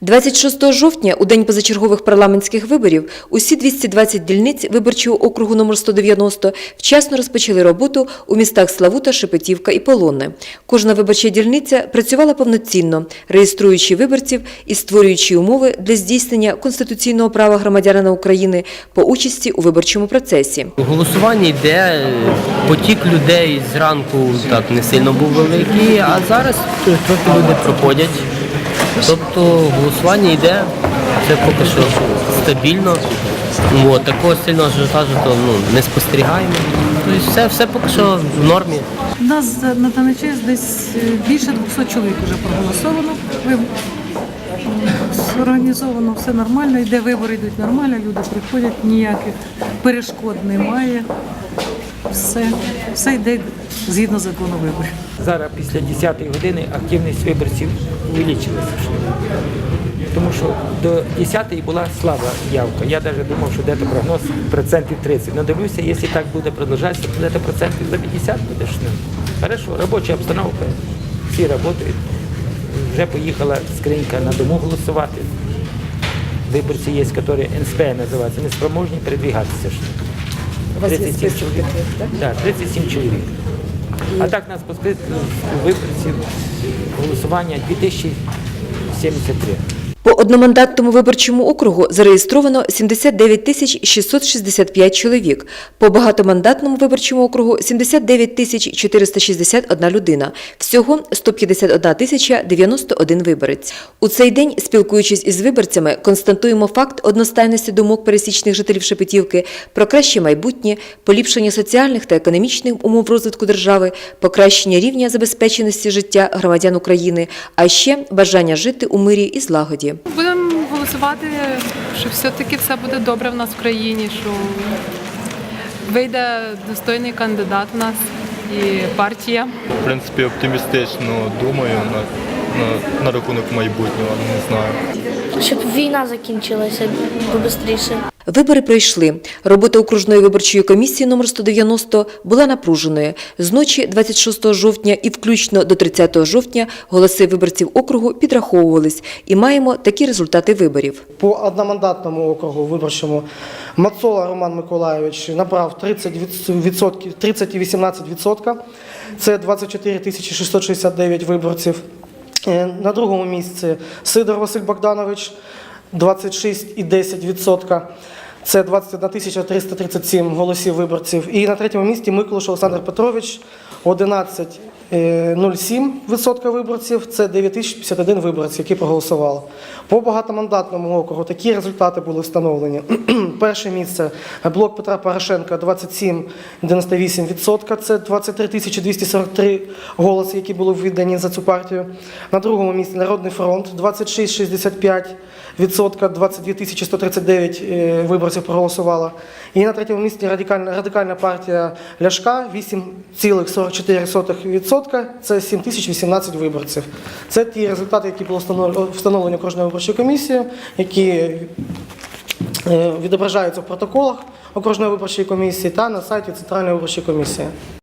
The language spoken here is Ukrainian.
26 жовтня, у день позачергових парламентських виборів, усі 220 дільниць виборчого округу номер 190 вчасно розпочали роботу у містах Славута, Шепетівка і Полонне. Кожна виборча дільниця працювала повноцінно, реєструючи виборців і створюючи умови для здійснення конституційного права громадянина України по участі у виборчому процесі. Голосування йде, е, потік людей зранку так не сильно був великий, а зараз трохи люди проходять. Тобто голосування йде, це поки що стабільно. От, такого сильного ажіотажу то ну, не спостерігаємо. Тобто все, все поки що в нормі. У нас на даний час десь е, більше 200 чоловік вже проголосовано. Організовано все нормально, йде вибори йдуть нормально, люди приходять, ніяких перешкод немає. Все, все йде згідно закону виборів. Зараз після 10-ї години активність виборців увеличилася. Тому що до 10-ї була слаба явка. Я навіть думав, що десь прогноз процентів 30. Но дивлюся, якщо так буде продовжатися, то десь процентів за 50 буде. ж, ну, Хорошо, робоча обстановка, всі працюють. Вже поїхала скринька на дому голосувати. Виборці є, які НСП називаються, неспроможні передвігатися. ж. 37 чоловік. Так, 37 чоловік. А так нас по списку виборців голосування 2073. Одномандатному виборчому округу зареєстровано 79 тисяч 665 чоловік, по багатомандатному виборчому округу 79 тисяч 461 людина, всього 151 тисяча 91 виборець. У цей день, спілкуючись із виборцями, констатуємо факт одностайності думок пересічних жителів Шепетівки про краще майбутнє, поліпшення соціальних та економічних умов розвитку держави, покращення рівня забезпеченості життя громадян України, а ще бажання жити у мирі і злагоді. Будемо голосувати, що все-таки все буде добре в нас в країні, що вийде достойний кандидат у нас і партія. В принципі, оптимістично думаю на, на, на рахунок майбутнього, не знаю. щоб війна закінчилася побистріше. Вибори пройшли. Робота окружної виборчої комісії номер 190 була напруженою. З ночі 26 жовтня і включно до 30 жовтня голоси виборців округу підраховувались і маємо такі результати виборів. По одномандатному округу виборчому Мацола Роман Миколайович набрав 30%, 30,18%. Це 24 тисячі 669 виборців. Е, На другому місці Сидор Василь Богданович 26,10%. Це 21 тисяча 337 голосів виборців. І на третьому місці Миколаш Олександр Петрович 11,07% виборців. Це 9051 виборець, які проголосували. По багатомандатному округу такі результати були встановлені. Перше місце блок Петра Порошенка 27,98%. Це 23 тисячі 243 голоси, які були віддані за цю партію. На другому місці Народний фронт 26,65%. Відсотка 22 тисячі 139 е, виборців проголосувало. І на третьому місці радикальна, радикальна партія Ляшка 8,44%. Це 7018 виборців. Це ті результати, які були встановлені- встановлені окружною виборчою комісією, які е, відображаються в протоколах окружної виборчої комісії та на сайті Центральної виборчої комісії.